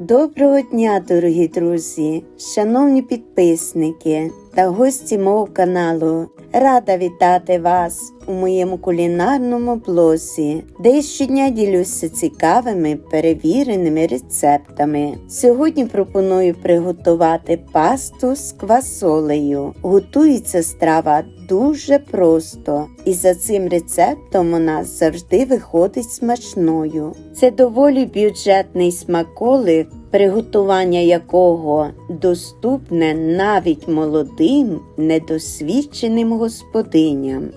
Доброго дня, дорогі друзі, шановні підписники та гості мого каналу. Рада вітати вас у моєму кулінарному блозі, де щодня ділюся цікавими перевіреними рецептами. Сьогодні пропоную приготувати пасту з квасолею. Готується страва дуже просто, і за цим рецептом нас завжди виходить смачною. Це доволі бюджетний смаколик, приготування якого доступне навіть молодим недосвідченим господиням.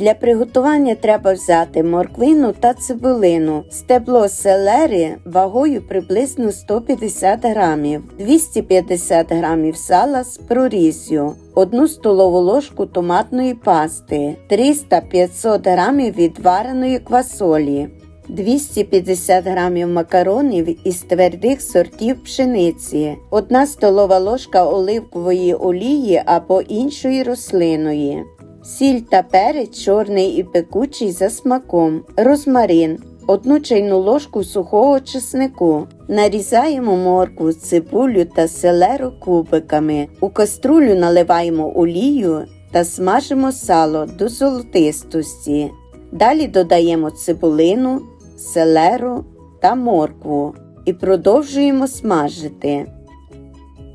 Для приготування треба взяти морквину та цибулину, стебло селери вагою приблизно 150 грамів, 250 грамів сала з прорізю, 1 столову ложку томатної пасти, 300-500 грамів відвареної квасолі, 250 грамів макаронів із твердих сортів пшениці, 1 столова ложка оливкової олії або іншої рослиної, сіль та перець чорний і пекучий за смаком, розмарин, 1 чайну ложку сухого чеснику. Нарізаємо моркву, цибулю та селеру кубиками. У каструлю наливаємо олію та смажимо сало до золотистості. Далі додаємо цибулину, селеру та моркву і продовжуємо смажити.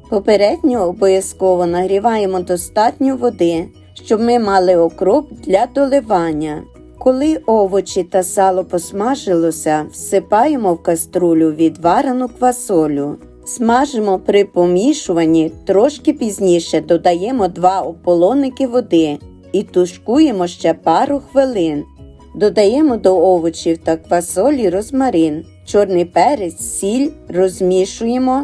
Попередньо обов'язково нагріваємо достатньо води, щоб ми мали окроп для доливання. Коли овочі та сало посмажилося, всипаємо в каструлю відварену квасолю. Смажимо при помішуванні, трошки пізніше додаємо 2 ополоники води і тушкуємо ще пару хвилин. Додаємо до овочів та квасолі розмарин, чорний перець, сіль, розмішуємо.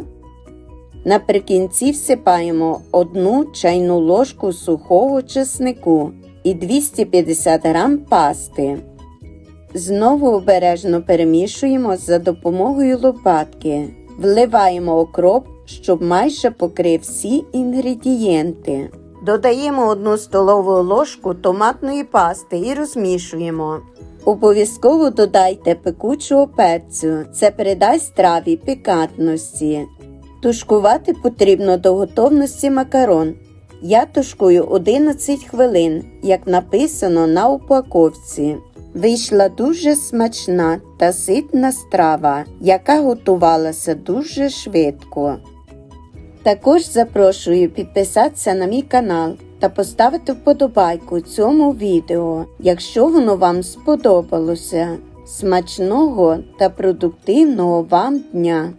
Наприкінці всипаємо 1 чайну ложку сухого чеснику і 250 грам пасти. Знову обережно перемішуємо за допомогою лопатки. Вливаємо окроп, щоб майже покрив всі інгредієнти. Додаємо 1 столову ложку томатної пасти і розмішуємо. Обов'язково додайте пекучого перцю. Це придасть страві пікантності. Тушкувати потрібно до готовності макарон. Я тушкую 11 хвилин, як написано на упаковці. Вийшла дуже смачна та ситна страва, яка готувалася дуже швидко. Також запрошую підписатися на мій канал та поставити вподобайку цьому відео, якщо воно вам сподобалося. Смачного та продуктивного вам дня!